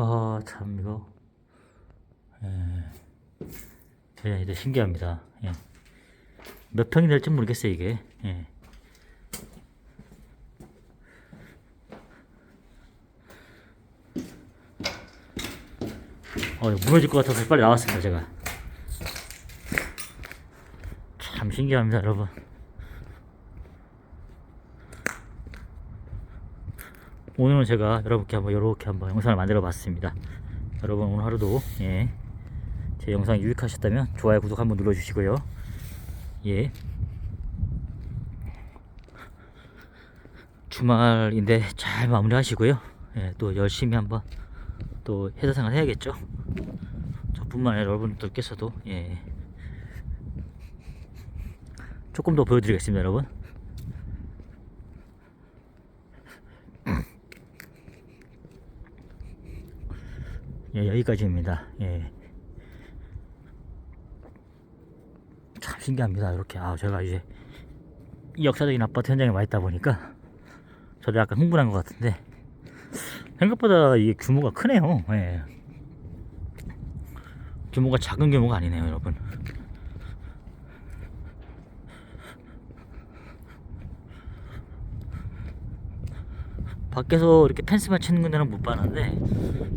아, 참, 이거. 예. 예, 이제 신기합니다. 예. 몇 평이 될지 모르겠어요, 이게. 예. 어, 무너질 것 같아서 빨리 나왔습니다, 제가. 참 신기합니다, 여러분. 오늘은 제가 여러분께 한번 이렇게 한번 영상을 만들어 봤습니다. 여러분 오늘 하루도 예, 제 영상이 유익하셨다면 좋아요, 구독 한번 눌러 주시고요. 예. 주말인데 잘 마무리 하시고요. 예, 또 열심히 한번 또 회사 생활 해야겠죠. 저뿐만 아니라 여러분들께서도 예, 조금 더 보여드리겠습니다, 여러분. 예, 여기까지입니다. 예. 참 신기합니다. 이렇게 아 제가 이제 이 역사적인 아파트 현장에 와 있다 보니까 저도 약간 흥분한 것 같은데 생각보다 이게 규모가 크네요. 예. 규모가 작은 규모가 아니네요, 여러분. 밖에서 이렇게 펜스만 치는 데는 못 봤는데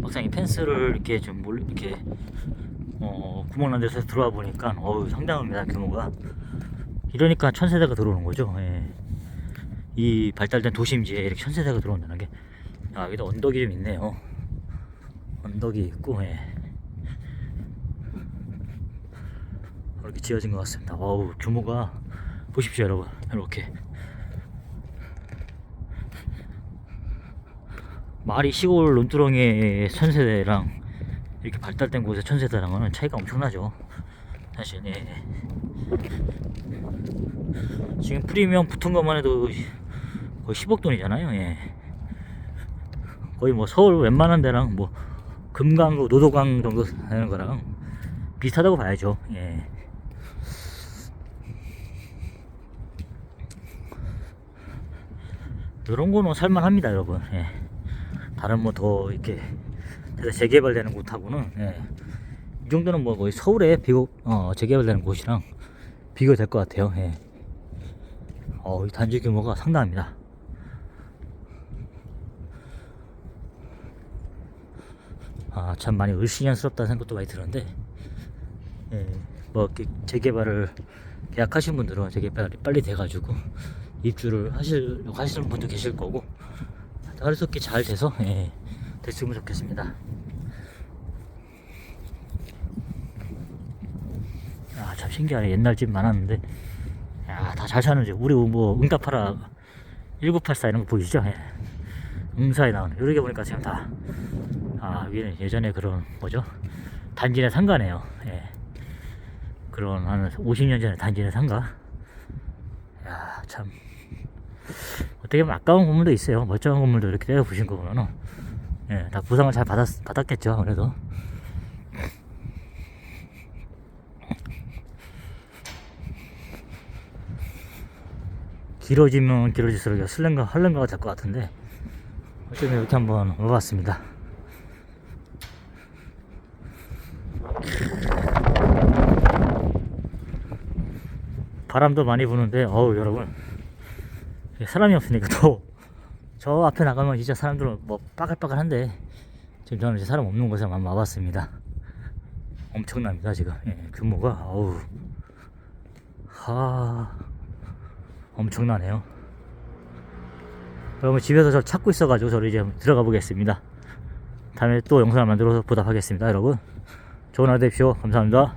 막상 이 펜스를 이렇게 좀 몰, 이렇게 어, 구멍난 데서 들어와 보니까 어우 상당합니다 규모가. 이러니까 천세대가 들어오는 거죠. 예. 이 발달된 도심지에 이렇게 천세대가 들어온다는 게 아 여기도 언덕이 좀 있네요. 언덕이 있고 예. 이렇게 지어진 것 같습니다. 어우 규모가 보십시오 여러분. 이렇게 말이 시골 논두렁의 천세대랑 이렇게 발달된 곳의 천세대랑은 차이가 엄청나죠. 사실 예. 지금 프리미엄 붙은 것만 해도 거의 10억 돈이잖아요. 예. 거의 뭐 서울 웬만한 데랑 뭐 금강구, 노도강 정도 되는 거랑 비슷하다고 봐야죠. 예. 이런 거는 살만합니다, 여러분. 예. 다른 뭐 더 이렇게 재개발되는 곳하고는 예. 이 정도는 뭐 거의 서울에 비교 어, 재개발되는 곳이랑 비교될 것 같아요. 예. 어, 이 단지 규모가 상당합니다. 아, 참 많이 을씨년스럽다는 생각도 많이 드는데, 예, 뭐, 이렇게 재개발을 계약하신 분들은 재개발이 빨리 돼가지고, 입주를 하실, 하시는 분도 계실 거고, 하루속히 잘 돼서 예, 됐으면 좋겠습니다. 아, 참 신기하네. 옛날 집 많았는데, 야, 다 잘 사는 집. 우리 뭐 응답하라 1984 이런 거 보이시죠? 예. 응사에 나오는 이렇게 보니까 지금 다 아, 위에는 예전에 그런 뭐죠? 단지 내 상가네요. 예. 그런 한 50년 전에 단지 내 상가. 야, 참 어떻게 보면 아까운 건물도 있어요. 멀쩡한 건물도 이렇게 때려 부신 거 보면은 예, 다 부상을 잘 받았, 받았겠죠. 그래도 길어지면 길어질수록 슬렌가 할렌가가 될 것 같은데 어쨌든 이렇게 한번 와봤습니다. 바람도 많이 부는데 어우 여러분 사람이 없으니까 또 저 앞에 나가면 진짜 사람들은 뭐 빠글빠글한데 지금 저는 이제 사람 없는 곳에만 와봤습니다. 엄청납니다 지금 예, 규모가 어우 하 엄청나네요. 여러분 집에서 저 찾고 있어가지고 저를 이제 들어가 보겠습니다. 다음에 또 영상을 만들어서 보답하겠습니다 여러분. 좋은 하루 되십시오. 감사합니다.